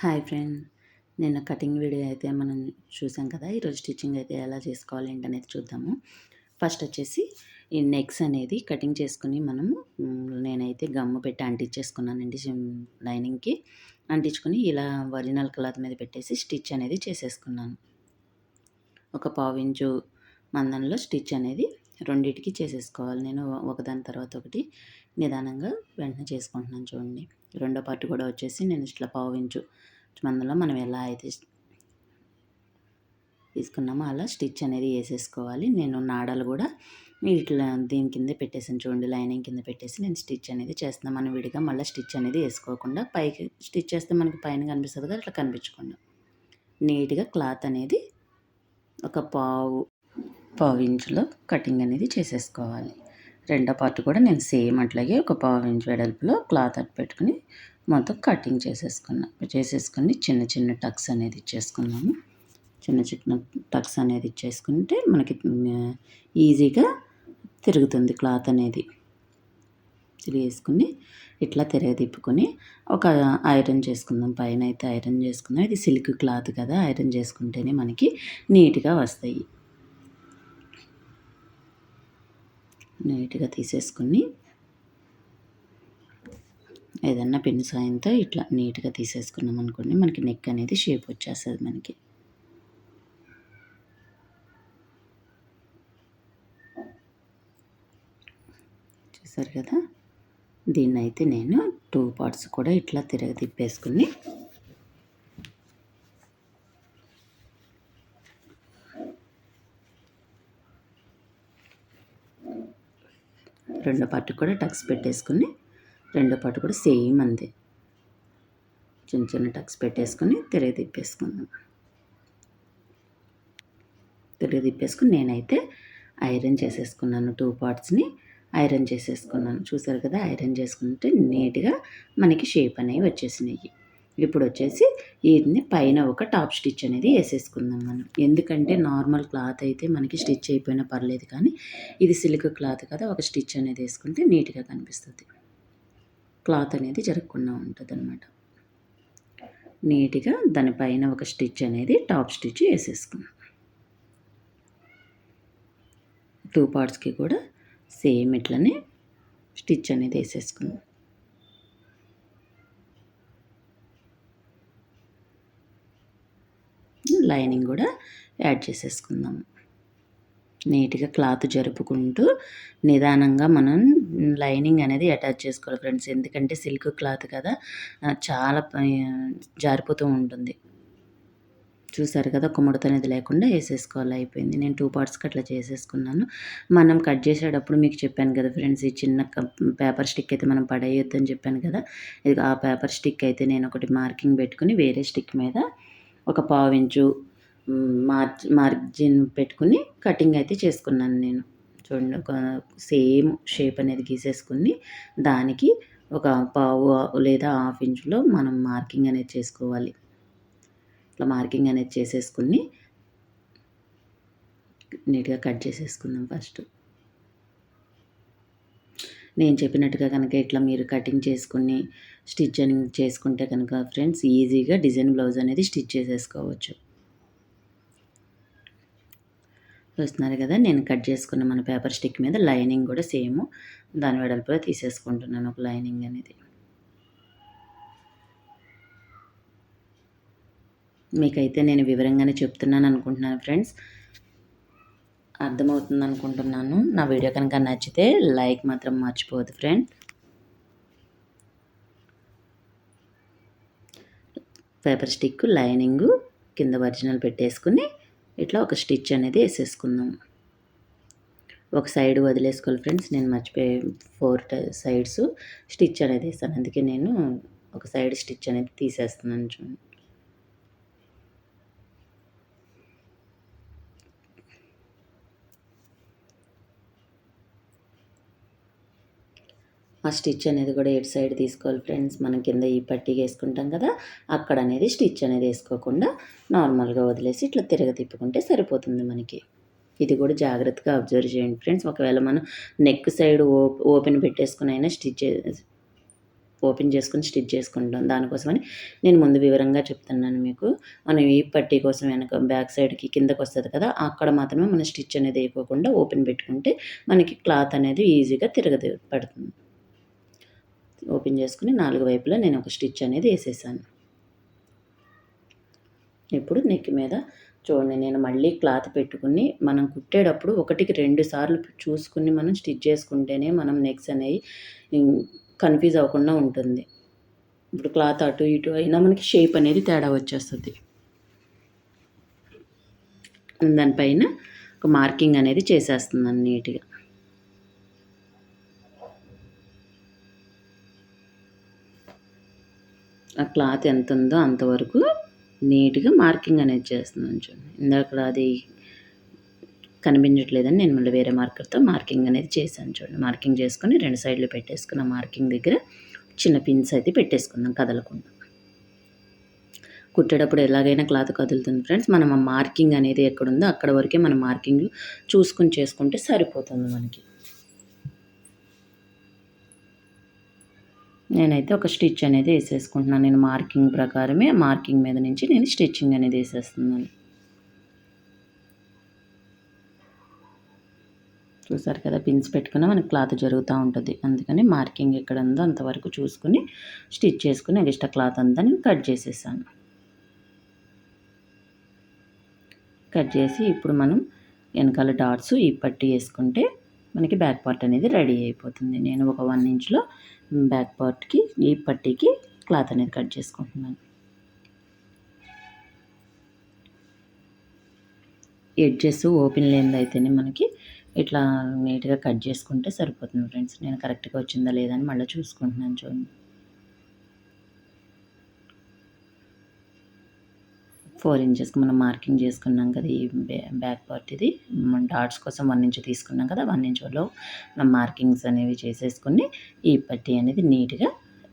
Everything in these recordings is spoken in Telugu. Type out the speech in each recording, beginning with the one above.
Hi friend. నిన్న కటింగ్ వీడియో అయితే మనం చూసాం కదా ఈరోజు స్టిచ్చింగ్ అయితే ఎలా చేసుకోవాలి ఏంటనేది చూద్దాము. ఫస్ట్ వచ్చేసి ఈ నెక్స్ అనేది కటింగ్ చేసుకుని మనము నేనైతే గమ్ము పెట్టి అంటించేసుకున్నానండి లైనింగ్కి. అంటించుకొని ఇలా ఒరిజినల్ క్లాత్ మీద పెట్టేసి స్టిచ్ అనేది చేసేసుకున్నాను. ఒక పావు ఇంచు మందంలో స్టిచ్ అనేది రెండింటికి చేసేసుకోవాలి. నేను ఒకదాని తర్వాత ఒకటి నిదానంగా వెంటనే చేసుకుంటున్నాను చూడండి. రెండో పార్ట్ కూడా వచ్చేసి నేను ఇట్లా పావు ఇంచు మందులో మనం ఎలా అయితే తీసుకున్నామో అలా స్టిచ్ అనేది వేసేసుకోవాలి. నేను నాడలు కూడా ఇట్లా దీని కింద పెట్టేసాను చూడండి లైనింగ్ కింద పెట్టేసి నేను స్టిచ్ అనేది చేస్తున్నాను మనం విడిగా మళ్ళీ స్టిచ్ అనేది వేసుకోకుండా పైకి స్టిచ్ చేస్తే మనకి పైన కనిపిస్తుంది కదా అట్లా కనిపించకుండా. నీట్గా క్లాత్ అనేది ఒక పావు పావు ఇంచులో కటింగ్ అనేది చేసేసుకోవాలి. రెండో పార్ట్ కూడా నేను సేమ్ అట్లాగే ఒక పావు ఇంచ్ వెడల్పులో క్లాత్ అట్టు పెట్టుకుని మొత్తం కటింగ్ చేసేసుకున్నాం. చేసేసుకుని చిన్న చిన్న టక్స్ అనేది ఇచ్చేసుకున్నాము. చిన్న చిన్న టక్స్ అనేది ఇచ్చేసుకుంటే మనకి ఈజీగా తిరుగుతుంది క్లాత్ అనేది. వేసుకుని ఇట్లా తిరగదిప్పుకొని ఒక ఐరన్ చేసుకుందాం. పైన అయితే ఐరన్ చేసుకుందాం. ఇది సిల్క్ క్లాత్ కదా ఐరన్ చేసుకుంటేనే మనకి నీట్గా వస్తాయి. నీట్గా తీసేసుకుని ఏదన్నా పెన్ను సాయంతో ఇట్లా నీట్గా తీసేసుకున్నాం అనుకోండి మనకి నెక్ అనేది షేప్ వచ్చేస్తుంది మనకి. చూసారు కదా? దీన్ని అయితే నేను టూ పార్ట్స్ కూడా ఇట్లా తిరగ తిప్పేసుకుని రెండో పార్ట్ కూడా టక్స్ పెట్టేసుకుని రెండో పాటు కూడా సేమ్ అంది చిన్న చిన్న టక్స్ పెట్టేసుకొని తిరిగి తిప్పేసుకున్నాను తిరిగి తిప్పేసుకుని నేనైతే ఐరన్ చేసేసుకున్నాను టూ పార్ట్స్ని. ఐరన్ చేసేసుకున్నాను. చూసారు కదా ఐరన్ చేసుకుంటే నీట్గా మనకి షేప్ అనేవి వచ్చేసినాయి. ఇప్పుడు వచ్చేసి వీటిని పైన ఒక టాప్ స్టిచ్ అనేది వేసేసుకుందాం మనం. ఎందుకంటే నార్మల్ క్లాత్ అయితే మనకి స్టిచ్ అయిపోయినా పర్లేదు కానీ ఇది సిల్క్ క్లాత్ కదా ఒక స్టిచ్ అనేది వేసుకుంటే నీట్గా కనిపిస్తుంది. క్లాత్ అనేది జరగకుండా ఉంటుంది అనమాట నీట్గా దానిపైన ఒక స్టిచ్ అనేది టాప్ స్టిచ్ వేసేసుకుందాం టూ పార్ట్స్కి కూడా సేమ్ ఇట్లనే స్టిచ్ అనేది వేసేసుకుందాం. లైనింగ్ కూడా యాడ్ చేసేసుకుందాము నీట్గా క్లాత్ జరుపుకుంటూ నిదానంగా మనం లైనింగ్ అనేది అటాచ్ చేసుకోవాలి ఫ్రెండ్స్. ఎందుకంటే సిల్క్ క్లాత్ కదా చాలా జారిపోతూ ఉంటుంది. చూసారు కదా కుమ్మడత అనేది లేకుండా వేసేసుకోవాలి. అయిపోయింది. నేను టూ పార్ట్స్కి అట్లా చేసేసుకున్నాను. మనం కట్ చేసేటప్పుడు మీకు చెప్పాను కదా ఫ్రెండ్స్ ఈ చిన్న పేపర్ స్టిక్ అయితే మనం పడేయొద్దని చెప్పాను కదా ఇది ఆ పేపర్ స్టిక్ అయితే నేను ఒకటి మార్కింగ్ పెట్టుకుని వేరే స్టిక్ మీద ఒక పావించు మార్జ్ మార్జిన్ పెట్టుకుని కటింగ్ అయితే చేసుకున్నాను నేను. చూడండి ఒక సేమ్ షేప్ అనేది గీసేసుకుని దానికి ఒక పావు లేదా హాఫ్ ఇంచులో మనం మార్కింగ్ అనేది చేసుకోవాలి. ఇట్లా మార్కింగ్ అనేది చేసేసుకుని నీట్గా కట్ చేసేసుకుందాం ఫస్ట్. నేను చెప్పినట్టుగా కనుక ఇట్లా మీరు కటింగ్ చేసుకుని స్టిచ్చింగ్ చేసుకుంటే కనుక ఫ్రెండ్స్ ఈజీగా డిజైన్ బ్లౌజ్ అనేది స్టిచ్ చేసేసుకోవచ్చు. చూస్తున్నారు కదా నేను కట్ చేసుకున్న మన పేపర్ స్టిక్ మీద లైనింగ్ కూడా సేమ్. దాని వెడల్పుగా తీసేసుకుంటున్నాను ఒక లైనింగ్ అనేది. మీకైతే నేను వివరంగానే చెప్తున్నాను అనుకుంటున్నాను ఫ్రెండ్స్. అర్థమవుతుంది అనుకుంటున్నాను నా వీడియో కనుక నచ్చితే లైక్ మాత్రం మర్చిపోవద్దు ఫ్రెండ్. పేపర్ స్టిక్ లైనింగ్ కింద ఒరిజినల్ పెట్టేసుకుని ఇట్లా ఒక స్టిచ్ అనేది వేసేసుకుందాం. ఒక సైడ్ వదిలేసుకోవాలి ఫ్రెండ్స్. నేను మర్చిపోయి ఫోర్ సైడ్స్ స్టిచ్ అనేది వేస్తాను అందుకే నేను ఒక సైడ్ స్టిచ్ అనేది తీసేస్తున్నాను చూడండి. ఆ స్టిచ్ అనేది కూడా ఎటు సైడ్ తీసుకోవాలి ఫ్రెండ్స్? మనం కింద ఈ పట్టీకి వేసుకుంటాం కదా అక్కడ అనేది స్టిచ్ అనేది వేసుకోకుండా నార్మల్గా వదిలేసి ఇట్లా తిరగ తిప్పుకుంటే సరిపోతుంది మనకి. ఇది కూడా జాగ్రత్తగా అబ్జర్వ్ చేయండి ఫ్రెండ్స్. ఒకవేళ మనం నెక్ సైడ్ ఓపెన్ పెట్టేసుకుని అయినా స్టిచ్ ఓపెన్ చేసుకుని స్టిచ్ చేసుకుంటాం. దానికోసమని నేను ముందు వివరంగా చెప్తున్నాను మీకు. మనం ఈ పట్టీ కోసం వెనక బ్యాక్ సైడ్కి కిందకు వస్తుంది కదా అక్కడ మాత్రమే మనం స్టిచ్ అనేది వేయకోకుండా ఓపెన్ పెట్టుకుంటే మనకి క్లాత్ అనేది ఈజీగా తిరగది పడుతుంది. ఓపెన్ చేసుకుని నాలుగు వైపులా నేను ఒక స్టిచ్ అనేది వేసేసాను. ఇప్పుడు నెక్ మీద చూడండి నేను మళ్ళీ క్లాత్ పెట్టుకుని మనం కుట్టేటప్పుడు ఒకటికి రెండు సార్లు చూసుకుని మనం స్టిచ్ చేసుకుంటేనే మనం నెక్స్ అనేవి కన్ఫ్యూజ్ అవ్వకుండా ఉంటుంది. ఇప్పుడు క్లాత్ అటు ఇటు అయినా మనకి షేప్ అనేది తేడా వచ్చేస్తుంది. దానిపైన ఒక మార్కింగ్ అనేది చేసేస్తున్నాను నీట్గా. ఆ క్లాత్ ఎంత ఉందో అంతవరకు నీట్గా మార్కింగ్ అనేది చేస్తున్నాను చూడండి. ఇందాక అది కనిపించట్లేదని నేను మళ్ళీ వేరే మార్కర్తో మార్కింగ్ అనేది చేశాను చూడండి. మార్కింగ్ చేసుకొని రెండు సైడ్లు పెట్టేసుకున్న మార్కింగ్ దగ్గర చిన్న పిన్స్ అయితే పెట్టేసుకుందాం కదలకుండా. కుట్టేటప్పుడు ఎలాగైనా క్లాత్ కదులుతుంది ఫ్రెండ్స్. మనం ఆ మార్కింగ్ అనేది ఎక్కడుందో అక్కడ వరకే మనం మార్కింగ్ చూసుకుని చేసుకుంటే సరిపోతుంది మనకి. నేనైతే ఒక స్టిచ్ అనేది వేసేసుకుంటున్నాను. నేను మార్కింగ్ ప్రకారమే మార్కింగ్ మీద నుంచి నేను స్టిచ్చింగ్ అనేది వేసేస్తున్నాను. చూసారు కదా పిన్స్ పెట్టుకున్న మనకి క్లాత్ జరుగుతూ ఉంటుంది. అందుకని మార్కింగ్ ఎక్కడ ఉందో అంతవరకు చూసుకుని స్టిచ్ చేసుకుని ఎక్స్ట్రా క్లాత్ అంతా నేను కట్ చేసేసాను. కట్ చేసి ఇప్పుడు మనం వెనకాల డాట్స్ ఈ పట్టి వేసుకుంటే మనకి బ్యాక్ పార్ట్ అనేది రెడీ అయిపోతుంది. నేను ఒక వన్ ఇంచ్లో బ్యాక్ పార్ట్కి ఈ పట్టీకి క్లాత్ అనేది కట్ చేసుకుంటున్నాను. ఎడ్జెస్ ఓపెన్ లేనిదైతేనే మనకి ఇట్లా నీట్గా కట్ చేసుకుంటే సరిపోతుంది ఫ్రెండ్స్. నేను కరెక్ట్గా వచ్చిందా లేదా అని మళ్ళీ చూసుకుంటున్నాను చూడండి. ఫోర్ ఇంచెస్కి మనం మార్కింగ్ చేసుకున్నాం కదా ఈ బ్యాక్ పార్ట్ ఇది. మన డాట్స్ కోసం వన్ ఇంచ్ తీసుకున్నాం కదా వన్ ఇంచ్లో మనం మార్కింగ్స్ అనేవి చేసేసుకుని ఈ పట్టి అనేది నీట్గా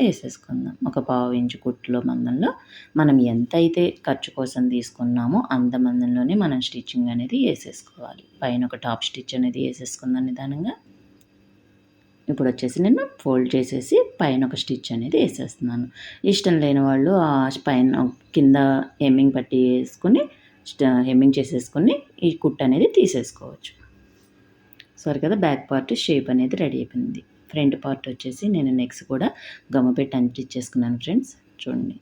వేసేసుకుందాం. ఒక పావు ఇంచు కుట్టులో మందంలో మనం ఎంత అయితే ఖర్చు కోసం తీసుకున్నామో అంత మందంలోనే మనం స్టిచ్చింగ్ అనేది వేసేసుకోవాలి. పైన ఒక టాప్ స్టిచ్ అనేది వేసేసుకుందాం నిదానంగా. ఇప్పుడు వచ్చేసి నేను ఫోల్డ్ చేసేసి పైన ఒక స్టిచ్ అనేది వేసేస్తున్నాను. ఇష్టం లేని వాళ్ళు ఆ పైన కింద హెమ్మింగ్ పట్టి వేసుకుని హెమ్మింగ్ చేసేసుకుని ఈ కుట్ అనేది తీసేసుకోవచ్చు. సారీ కదా బ్యాక్ పార్ట్ షేప్ అనేది రెడీ అయిపోయింది. ఫ్రంట్ పార్ట్ వచ్చేసి నేను నెక్స్ట్ కూడా గమ్మ పెట్టి అంటిచ్చేసుకున్నాను ఫ్రెండ్స్. చూడండి.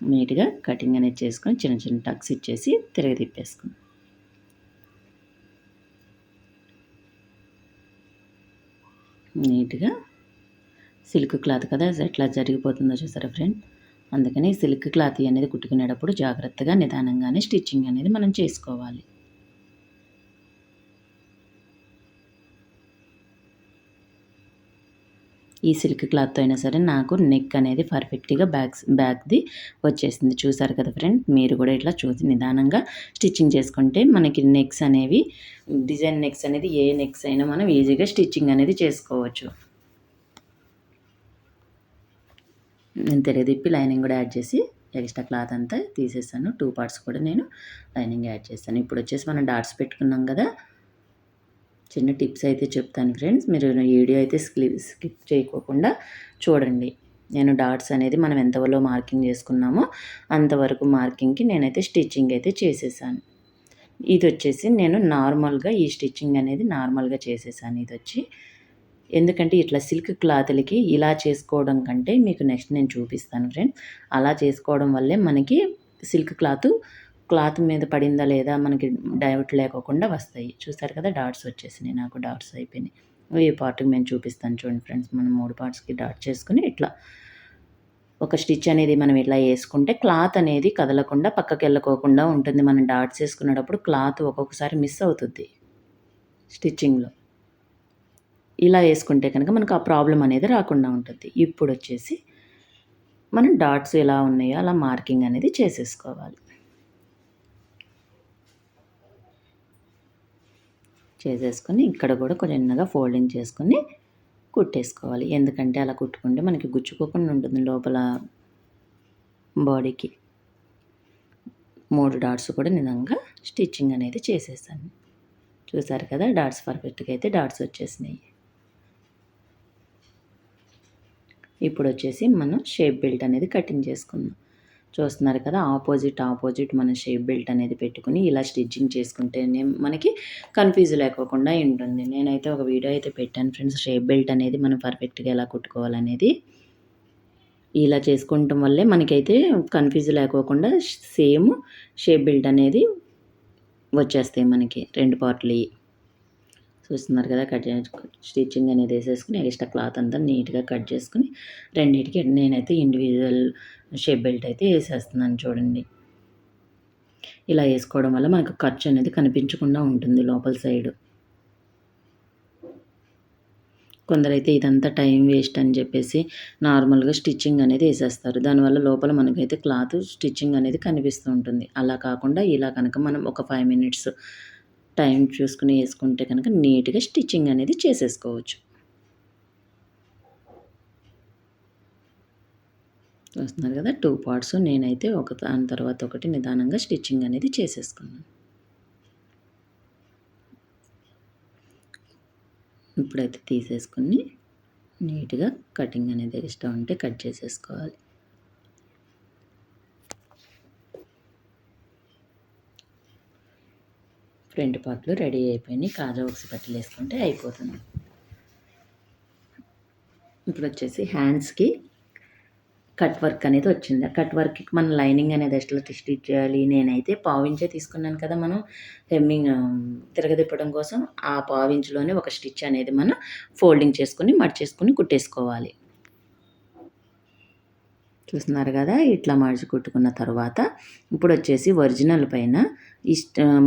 నీట్గా కటింగ్ అనేది చేసుకొని చిన్న చిన్న టక్స్ ఇచ్చేసి తిరగ తిప్పేసుకున్నాను. నీట్గా సిల్క్ క్లాత్ కదా ఎట్లా జరిగిపోతుందో చూసారా ఫ్రెండ్? అందుకని సిల్క్ క్లాత్ అనేది కుట్టుకునేటప్పుడు జాగ్రత్తగా నిదానంగానే స్టిచ్చింగ్ అనేది మనం చేసుకోవాలి. ఈ సిల్క్ క్లాత్ అయినా సరే నాకు నెక్ అనేది పర్ఫెక్ట్గా బ్యాక్ బ్యాక్ది వచ్చేసింది. చూసారు కదా ఫ్రెండ్? మీరు కూడా ఇట్లా చూసి నిదానంగా స్టిచ్చింగ్ చేసుకుంటే మనకి నెక్స్ అనేవి డిజైన్ నెక్స్ అనేది ఏ నెక్స్ అయినా మనం ఈజీగా స్టిచ్చింగ్ అనేది చేసుకోవచ్చు. నేను తిరిగి లైనింగ్ కూడా యాడ్ చేసి ఎక్స్ట్రా క్లాత్ అంతా తీసేసాను. టూ పార్ట్స్ కూడా నేను లైనింగ్ యాడ్ చేస్తాను. ఇప్పుడు వచ్చేసి మనం డాట్స్ పెట్టుకున్నాం కదా చిన్న టిప్స్ అయితే చెప్తాను ఫ్రెండ్స్. మీరు వీడియో అయితే స్కిప్ స్కిప్ చేయకోకుండా చూడండి. నేను డాట్స్ అనేది మనం ఎంతవరకు మార్కింగ్ చేసుకున్నామో అంతవరకు మార్కింగ్కి నేనైతే స్టిచ్చింగ్ అయితే చేసేసాను. ఇది వచ్చేసి నేను నార్మల్గా ఈ స్టిచ్చింగ్ అనేది నార్మల్గా చేసేసాను ఇది వచ్చి ఎందుకంటే ఇట్లా సిల్క్ క్లాత్లకి ఇలా చేసుకోవడం కంటే మీకు నెక్స్ట్ నేను చూపిస్తాను ఫ్రెండ్ అలా చేసుకోవడం వల్లే మనకి సిల్క్ క్లాత్ క్లాత్ మీద పడిందా లేదా మనకి డౌట్ లేకోకుండా వస్తాయి. చూసారు కదా డాట్స్ వచ్చేసినాయి. నాకు డాట్స్ అయిపోయినాయి. ఈ పార్ట్కి మేము చూపిస్తాను చూడండి ఫ్రెండ్స్. మనం మూడు పార్ట్స్కి డాట్ చేసుకుని ఇట్లా ఒక స్టిచ్ అనేది మనం ఇట్లా వేసుకుంటే క్లాత్ అనేది కదలకుండా పక్కకి వెళ్ళకోకుండా ఉంటుంది. మనం డాట్స్ వేసుకునేటప్పుడు క్లాత్ ఒక్కొక్కసారి మిస్ అవుతుంది స్టిచ్చింగ్లో ఇలా వేసుకుంటే కనుక మనకు ఆ ప్రాబ్లం అనేది రాకుండా ఉంటుంది. ఇప్పుడు వచ్చేసి మనం డాట్స్ ఎలా ఉన్నాయో అలా మార్కింగ్ అనేది చేసేసుకోవాలి. చేసేసుకొని ఇక్కడ కూడా కొంచెం చిన్నగా ఫోల్డింగ్ చేసుకొని కుట్టేసుకోవాలి. ఎందుకంటే అలా కుట్టుకుంటే మనకి గుచ్చుకోకుండా ఉంటుంది లోపల బాడీకి. మూడు డాట్స్ కూడా నిజంగా స్టిచ్చింగ్ అనేది చేసేసాను. చూసారు కదా డాట్స్ పర్ఫెక్ట్గా అయితే డాట్స్ వచ్చేసినాయి. ఇప్పుడు వచ్చేసి మనం షేప్ బెల్ట్ అనేది కటింగ్ చేసుకుందాం. చూస్తున్నారు కదా ఆపోజిట్ ఆపోజిట్ మన షేప్ బెల్ట్ అనేది పెట్టుకుని ఇలా స్టిచ్చింగ్ చేసుకుంటేనే మనకి కన్ఫ్యూజ్ లేకోకుండా ఉంటుంది. నేనైతే ఒక వీడియో అయితే పెట్టాను ఫ్రెండ్స్ షేప్ బెల్ట్ అనేది మనం పర్ఫెక్ట్గా ఎలా కుట్టుకోవాలనేది. ఇలా చేసుకుంటాం వల్లే మనకైతే కన్ఫ్యూజ్ లేకోకుండా సేమ్ షేప్ బెల్ట్ అనేది వచ్చేస్తాయి మనకి రెండు పార్ట్లు చూస్తున్నారు కదా కట్ స్టిచ్చింగ్ అనేది వేసేసుకుని ఎక్స్ట్రా క్లాత్ అంతా నీట్గా కట్ చేసుకుని రెండింటికి నేనైతే ఇండివిజువల్ షేప్ బెల్ట్ అయితే వేసేస్తున్నాను చూడండి. ఇలా వేసుకోవడం వల్ల మనకు ఖర్చు అనేది కనిపించకుండా ఉంటుంది లోపల సైడ్. కొందరైతే ఇదంతా టైం వేస్ట్ అని చెప్పేసి నార్మల్గా స్టిచ్చింగ్ అనేది వేసేస్తారు. దానివల్ల లోపల మనకైతే క్లాత్ స్టిచ్చింగ్ అనేది కనిపిస్తూ ఉంటుంది. అలా కాకుండా ఇలా కనుక మనం ఒక ఫైవ్ మినిట్స్ టైం చూసుకుని వేసుకుంటే కనుక నీట్గా స్టిచ్చింగ్ అనేది చేసేసుకోవచ్చు. చూస్తున్నారు కదా టూ పార్ట్స్ నేనైతే ఒక దాని తర్వాత ఒకటి నిదానంగా స్టిచ్చింగ్ అనేది చేసేసుకున్నాను. ఇప్పుడైతే తీసేసుకుని నీట్గా కటింగ్ అనేది ఇష్టం ఉంటే కట్ చేసేసుకోవాలి. ఫ్రంట్ పార్ట్లు రెడీ అయిపోయినాయి. కాజా ఒకసి బట్టలు వేసుకుంటే అయిపోతుంది ఇప్పుడు వచ్చేసి హ్యాండ్స్కి కట్ వర్క్ అనేది వచ్చింది. కట్ వర్క్కి మనం లైనింగ్ అనేది ఎట్లా స్టిచ్ చేయాలి? నేనైతే పావించే తీసుకున్నాను కదా మనం. హెమ్మింగ్ తిరగదిప్పడం కోసం ఆ పావించులోనే ఒక స్టిచ్ అనేది మనం ఫోల్డింగ్ చేసుకుని మడిచేసుకుని కుట్టేసుకోవాలి. చూస్తున్నారు కదా ఇట్లా మడిచి కుట్టుకున్న తర్వాత ఇప్పుడు వచ్చేసి ఒరిజినల్ పైన ఈ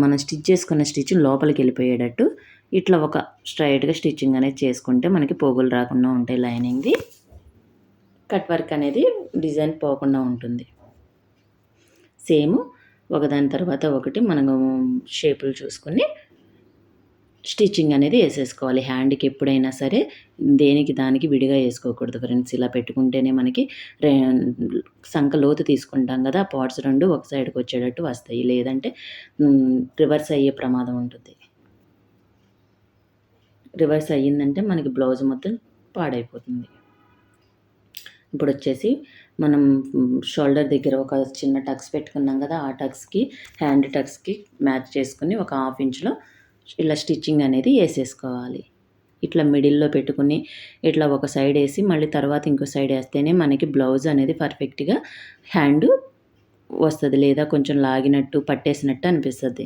మనం స్టిచ్ చేసుకున్న స్టిచ్ లోపలికి వెళ్ళిపోయేటట్టు ఇట్లా ఒక స్ట్రైట్గా స్టిచ్చింగ్ అనేది చేసుకుంటే మనకి పోగులు రాకుండా ఉంటాయి లైనింగ్ది. కట్ వర్క్ అనేది డిజైన్ పోకుండా ఉంటుంది. సేమ్ ఒకదాని తర్వాత ఒకటి మనము షేపులు చూసుకొని స్టిచ్చింగ్ అనేది వేసేసుకోవాలి. హ్యాండ్కి ఎప్పుడైనా సరే దేనికి దానికి విడిగా వేసుకోకూడదు ఫ్రెండ్స్. ఇలా పెట్టుకుంటేనే మనకి సంఖ లోతు తీసుకుంటాం కదా పార్ట్స్ రెండు ఒక సైడ్కి వచ్చేటట్టు వస్తాయి. లేదంటే రివర్స్ అయ్యే ప్రమాదం ఉంటుంది. రివర్స్ అయ్యిందంటే మనకి బ్లౌజ్ మొత్తం పాడైపోతుంది. ఇప్పుడు వచ్చేసి మనం షోల్డర్ దగ్గర ఒక చిన్న టక్స్ పెట్టుకున్నాం కదా ఆ టక్స్కి హ్యాండ్ టక్స్కి మ్యాచ్ చేసుకుని ఒక హాఫ్ ఇంచ్లో ఇలా స్టిచ్చింగ్ అనేది వేసేసుకోవాలి. ఇట్లా మిడిల్లో పెట్టుకుని ఇట్లా ఒక సైడ్ వేసి మళ్ళీ తర్వాత ఇంకో సైడ్ వేస్తేనే మనకి బ్లౌజ్ అనేది పర్ఫెక్ట్గా హ్యాండ్ వస్తుంది లేదా కొంచెం లాగినట్టు పట్టేసినట్టు అనిపిస్తుంది.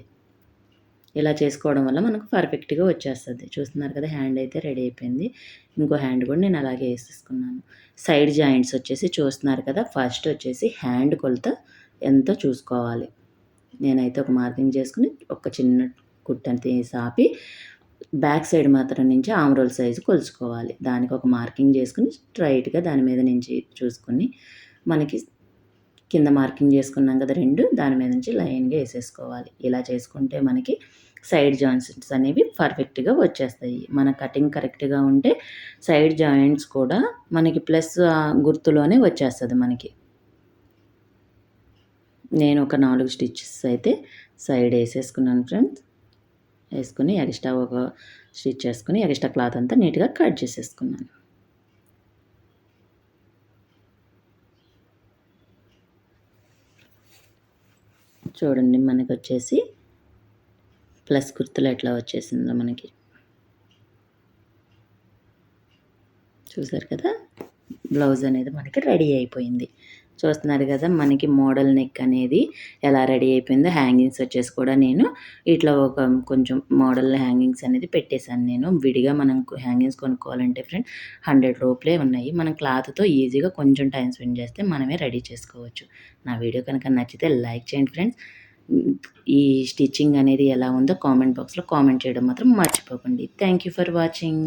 ఇలా చేసుకోవడం వల్ల మనకు పర్ఫెక్ట్గా వచ్చేస్తుంది. చూస్తున్నారు కదా హ్యాండ్ అయితే రెడీ అయిపోయింది. ఇంకో హ్యాండ్ కూడా నేను అలాగే వేసేసుకున్నాను. సైడ్ జాయింట్స్ వచ్చేసి చూస్తున్నారు కదా ఫస్ట్ వచ్చేసి హ్యాండ్ కొలత ఎంతో చూసుకోవాలి. నేనైతే ఒక మార్కింగ్ చేసుకుని ఒక చిన్న కుట్టని తీసి ఆపి బ్యాక్ సైడ్ మాత్రం నుంచి ఆమ్రోల్ సైజు కొలుచుకోవాలి. దానికి ఒక మార్కింగ్ చేసుకుని స్ట్రైట్గా దాని మీద నుంచి చూసుకొని మనకి కింద మార్కింగ్ చేసుకున్నాం కదా రెండు దాని మీద నుంచి లైన్గా వేసేసుకోవాలి. ఇలా చేసుకుంటే మనకి సైడ్ జాయింట్స్ అనేవి పర్ఫెక్ట్గా వచ్చేస్తాయి. మన కటింగ్ కరెక్ట్గా ఉంటే సైడ్ జాయింట్స్ కూడా మనకి ప్లస్ గుర్తులోనే వచ్చేస్తుంది మనకి. నేను ఒక నాలుగు స్టిచ్చెస్ అయితే సైడ్ వేసేసుకున్నాను ఫ్రెండ్స్. వేసుకుని ఎగిస్ట్రా ఒక స్టిచ్ చేసుకుని ఎక్స్ట్రా క్లాత్ అంతా నీట్గా కట్ చేసేసుకున్నాను. చూడండి మనకు వచ్చేసి ప్లస్ కుర్తులు ఎట్లా వచ్చేసిందో మనకి. చూసారు కదా? బ్లౌజ్ అనేది మనకి రెడీ అయిపోయింది. చూస్తున్నారు కదా మనకి మోడల్ నెక్ అనేది ఎలా రెడీ అయిపోయిందో హ్యాంగింగ్స్ వచ్చేసి కూడా నేను ఇట్లా ఒక కొంచెం మోడల్ హ్యాంగింగ్స్ అనేది పెట్టేశాను నేను. విడిగా మనం హ్యాంగింగ్స్ కొనుక్కోవాలంటే ఫ్రెండ్ హండ్రెడ్ రూపులే ఉన్నాయి. మనం క్లాత్తో ఈజీగా కొంచెం టైం స్పెండ్ చేస్తే మనమే రెడీ చేసుకోవచ్చు. నా వీడియో కనుక నచ్చితే లైక్ చేయండి ఫ్రెండ్స్ ఈ స్టిచ్చింగ్ అనేది ఎలా ఉందో కామెంట్ బాక్స్లో కామెంట్ చేయడం మాత్రం మర్చిపోకండి. Thank you for watching